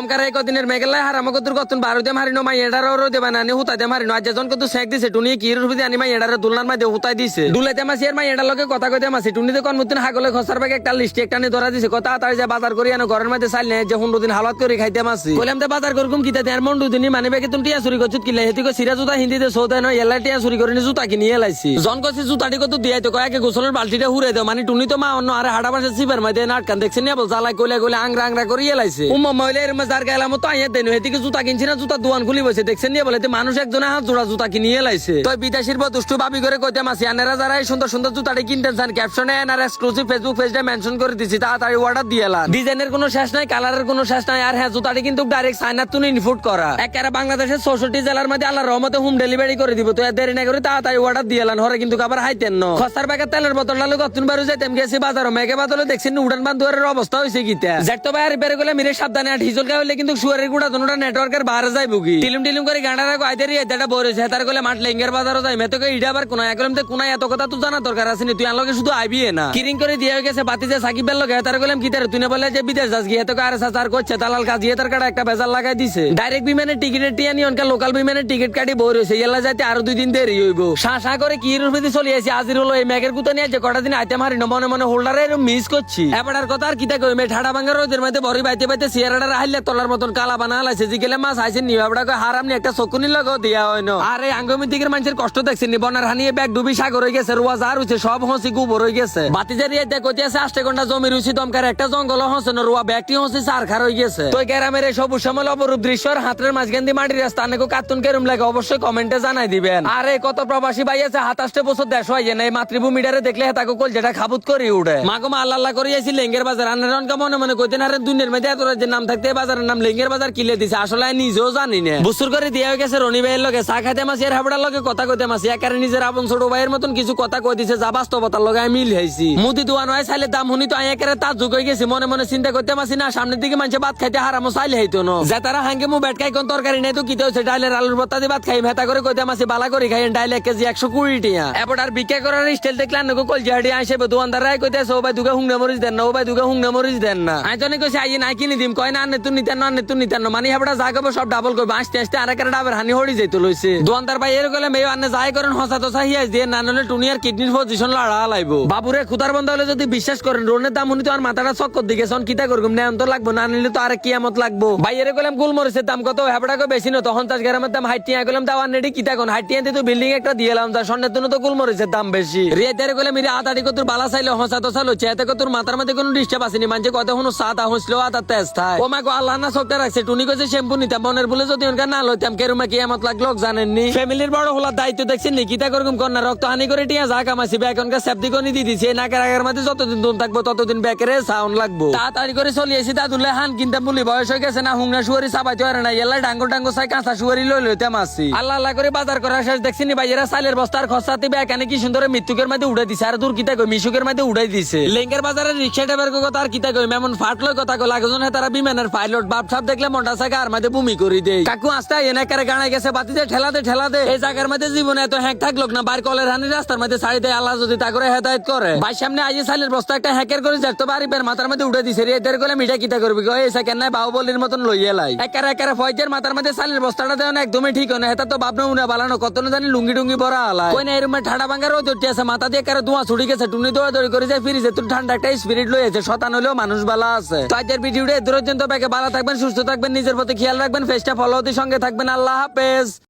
দমকার এই কদিনের মেঘেলায় হারাম কতুর কতুন বারুতে মারিনো মাই এডার রোদে বানানি হুতাতে মারিনো আজ যখন কত সেক দিছে, টুনি কি রুবি আনি মাই এডার দুলনার মাঝে হুতাই দিছে। দুলাইতে মাসি এর মাই এডার লগে কথা কইতে মাসি টুনিতে কোন মুতিন হাগলে খসার ব্যাগে একটা লিস্ট একটা নিয়ে ধরা দিছে কথা তার যে বাজার করি আনো ঘরের মধ্যে চাইলে যে হুন্ডু দিন হালত করে খাইতে মাসি কইলাম তে বাজার করকুম কিতা দেয়ার মন্ডু দিনই মানে ব্যাগে তুমি টিয়া চুরি করছুত কিলে, হেতি কো সিরা জুতা হিন্দিতে সৌদে নয় এলা টিয়া চুরি করে নি জুতা কিনিয়ে লাইছি জন কছি জুতাটি কত দিয়াই তো কয়েকে গোসলের বালতিটা হুরে দাও মানে টুনি তো মা অন্য আরে হাড়া পাশে সিবার মাঝে নাটকান দেখছেন না বল জ্বালাই কইলে কইলে আংরা আংরা করিয়ে লাইছে উম্মা মহিলা এর মাঝে আর গেলাম তো আইয়া দেন হেতিকে জুতা কিনছি না, জুতা দোয়ান খুলি বসে। দেখছেন নিয়ে বলে মানুষ একজনে হাত জোড়া জুতা কিনিয়ে লাইছে। তো বিদেশির বউ দুষ্টু ভাবি করে কইতে, মাসি আনেরা যারা এই সুন্দর সুন্দর জুতাটি কিনতেন চান ক্যাপশনে এনার এক্সক্লুসিভ ফেসবুক পেজটা মেনশন করে দিছি, তাড়াতাড়ি অর্ডার দিয়ে এলাম ডিজাইনের কোনো শেষ নাই কালারের কোনো শেষ নাই, আর হ্যাঁ জুতাটি কিন্তু ডাইরেক্ট সাইনার তুন ইনফুট করা। একেবারে বাংলাদেশের চৌষট্টি জেলার মধ্যে আল্লাহ রহমতে হোম ডেলিভারি করে দিব, তো দেরি না করে তাড়াতাড়ি অর্ডার দিয়ে এলাম হরে কিন্তু আবার হাইতেন ন। তেলের বারো গেছি বাজার মেঘে বাদলে দেখছেন উড়ান অবস্থা হয়েছে গীতা। তো বাইরে বের গেলে মিরে সাবধানে, আর হইলে কিন্তু সুয়ারের গুড়া দুটা নেটওয়ার্কের বাইরে যাই বুকি টিলিম টিলিম করে গাঁডা রাখো আইদের এটা বরেছে তার গেলে মাঠ লেঙ্গের বাজারও যাই মেতকে ইডা আবার কোনা একলম তে কোনা এত কথা তো জানা দরকার আছে তুই শুধু আইবি না? কিরিং করে দিয়ে গেছে, বাতি যে সাকিব বেল লগে। তার গেলাম কি তার তুই বলে যে বিদেশ যাস গিয়ে? তো আর করছে? তালাল কাজ ইয়ে তার কাটা একটা বেজাল লাগাই দিছে। ডাইরেক্ট বিমানের টিকিটের টিয়া নি, অনকা লোকাল বিমানের টিকিট কাটি বই রয়েছে ইয়ালা যাইতে আরও দুই দিন দেরি হইব। শা শা করে কি রুপিতে চলে আসি আজির হলো এই ম্যাগের কুতা নিয়ে যে কটা দিন আইতে মারি মনে মনে হোল্ডারে মিস করছি। এবার কথা আর কিতা কই মে ঠাডা ভাঙ্গার রোদের মধ্যে বড়ি বাইতে বাইতে সিয়ারাটা রাহিলে তলার মতন কালা বানা লাইছে জি গেলে মাছ আইছে নি? এবড়া কই হারাম নি, একটা শকুনি লগো দিয়া হয় না আরে, আঙ্গমি দিকের মানুষের কষ্ট দেখছেন নি? বনার হানিয়ে ব্যাগ ডুবি সাগর হয়ে গেছে, রোয়া জার হইছে, সব হসি গুবর হয়ে গেছে। বাতি জারি এতে কইতে আছে আষ্টে ঘণ্টা জমি রুচি দমকার একটা জঙ্গল হসে না, রোয়া ব্যাগটি হসি, সার খার হয়ে গেছে। তো গ্রামের এই সবুজ সমল অপরূপ দৃশ্যর হাতের মাঝখান দিয়ে মাটির রাস্তা অনেক কার্টুন কেরম লাগে, অবশ্যই কমেন্টে জানাই দিবেন। আরে, কত প্রবাসী ভাই আছে হাতাশটে বছর দেশ হয় যে নাই মাতৃভূমিটারে দেখলে হেতাকে কল যেটা খাবুত করি উঠে। মাগো, মা, আল্লাহ আল্লাহ করে আইছি, লেঙ্গের বাজার আনের মনে মনে কইতেন, আরে, দুনিয়ার মধ্যে এত রাজ্যের নাম থাকতে এই বাজারের নাম লেঙ্গের বাজার কিলে দিছে, আসলে নিজেও জানি না। বুসুর করে দিয়ে গেছে রনি ভাইয়ের লগে। চা খাইতে মাসি আর হাবড়ার লগে কথা কইতে মাসি। একারে নিজের আপন ছোট ভাইয়ের মতন কিছু কথা কই দিছে, যা বাস্তবতার লগে আমি মিল হইছি। মুদি দোয়ান হয় চাইলে দাম শুনি তো একারে তার যুগ হয়ে গেছি। মনে মনে চিন্তা করতে মাসি, না, সামনের দিকে মানুষ ভাত খাইতে হারামো, চাইলে হইতো না। যে তারা হাঙ্গে মু বেট খাই কোন তরকারি নেই তো কিতে হচ্ছে ডাইলের আলুর ভর্তা দিয়ে ভাত খাই ভেতা করে কইতে মাসি, বালা করে খাই ডাইলে এক কেজি একশো কুড়ি টিয়া। এবার আর বিক্রি করার স্টাইল দেখলে আনকো কল জাহাড়ি আসে দোয়ানদার রায় কইতেছে, ও ভাই দুগা হুংনা মরিচ দেন না, ও ভাই দুগা হুংনা মরিচ দেন না। তো কইছি আই নাই কিনি দিম। কয়, না, আনে তুই নিতেন না তুই নিতেন মানে হেবড়া যা করব, সব ডাবল করব। আসতে আসতে আর একটা ডাবের হানি হড়ি যাইতো লইছে। দোয়ানদার ভাই এর গেলে মেয়ে আনে যাই করেন, হসা তো হিয়াজ দিয়ে না নলে টুনিয়ার কিডনির পজিশন লড়া লাইবো। বাবুরে, খুদার বন্ধ হলে যদি বিশ্বাস করেন, রোনের দাম উনি তো আর মাথাটা চক্কর দিকে সন কিতা করগুম নেন তো লাগবো, না নিলে তো আর কিয়ামত লাগবো। ভাই এর গেলাম গুলমরিচের দাম কত? হেবড়া কো বেশি না তখন চাষ গ্রামের দাম হাইটিয়া গেলাম তাও আনেডি কিতা কোন? হাইটিয়া তো বিল্ডিং একটা দিয়ে এলাম তার সন্ধ্যের জন্য তো গুলমরিচের দাম বেশি। রিয়াদের গেলে মিরে আতাড়ি কত বালা চাইলে, হসা তো চালো চেতে কত মাথার মধ্যে কোনো ডিস্টার্ব আসেনি মানে কত কোনো সাদা হসলো আতা তেজ থাই ও মা গো, আল্লাহ না সবটা রাখছে। টুনি কইছে, শ্যাম্পু নিতাম বনের বলে যদি ওনকা না লইতাম কেরুমা কিয়ামত লাগল জানেননি? ফ্যামিলির বড় হলার দায়িত্ব দেখছেন নি কিতা করগুম কন্যা রক্ত হানি করে টিয়া যা কামাইছি এখনকার সেফটি কোনি দি দিছে। নাকের আগের মধ্যে যতদিন দুন থাকব, ততদিন ব্যাকেরে সাউন্ড লাগবো। তাড়াতাড়ি করে চলে এসি দাদুলে হান কিনতাম বলি বয়স হয়ে গেছে না, হুংনা শুয়ারি চাবাইতে পারে না এলাই ডাঙ্গো ডাঙ্গো চাই কাঁচা শুয়ারি লই লইতাম আসছি আল্লাহ আল্লাহ করে বাজার করা শেষ দেখছি নি, ভাইয়েরা সালের বস্তার খসাতে এখানে কি সুন্দর মৃত্যুকের মধ্যে উড়ে দিছে, আর দূর কিতা কই, মিশুকের মধ্যে উড়াই দিছে। লেঙ্গের বাজারের রিক্সা ড্রাইভার কথা আর কিতা কই, মেমন ফাটলো কথা কই, লাগজন তারা বিমানের বাপ সাপ দেখলে মনটা সাকে আর মধ্যে বুমি করি কাকু আস্তে এনে কারে গানায় গেছে বাতিতে ঠেলাতে ঠেলাতে এই জায়গার মধ্যে জীবনে এত হ্যাক থাকল না বার কলের হানি রাস্তার মধ্যে ছাড়ি দেয় আল্লাহ যদি তা করে হেদায়ত করে ভাই সামনে বস্তা একটা হ্যাকের করে যাতো বাড়ি বের মাথার মধ্যে উঠে দিছে রে এদের করে মিঠা কিতা করবি গো এই সেকেন্ড নাই বাহুবলির মতন লইয়ে লাই একারে একারে ফয়জের মাথার মধ্যে বস্তাটা দেয় না, একদমই ঠিক হয় না এটা তো ভাবনা উনা বালানো কত না জানি লুঙ্গি টুঙ্গি ভরা আলাই কই না ঠাডা ভাঙ্গার রোদ উঠে আছে, মাথা দিয়ে কারে ধোঁয়া ছুটি গেছে, টুনি দৌড়া দৌড়ি করে যায় ফিরিছে তুই ঠান্ডা একটা স্পিরিট লইছে শতান হলেও মানুষ বালা আছে। তো আজকের ভিডিওটা এ ব্যাগে ভালো থাকবেন সুস্থ থাকবেন নিজের প্রতি খেয়াল রাখবেন ফেসটা ফলো সঙ্গে থাকবেন। আল্লাহ হাফেজ।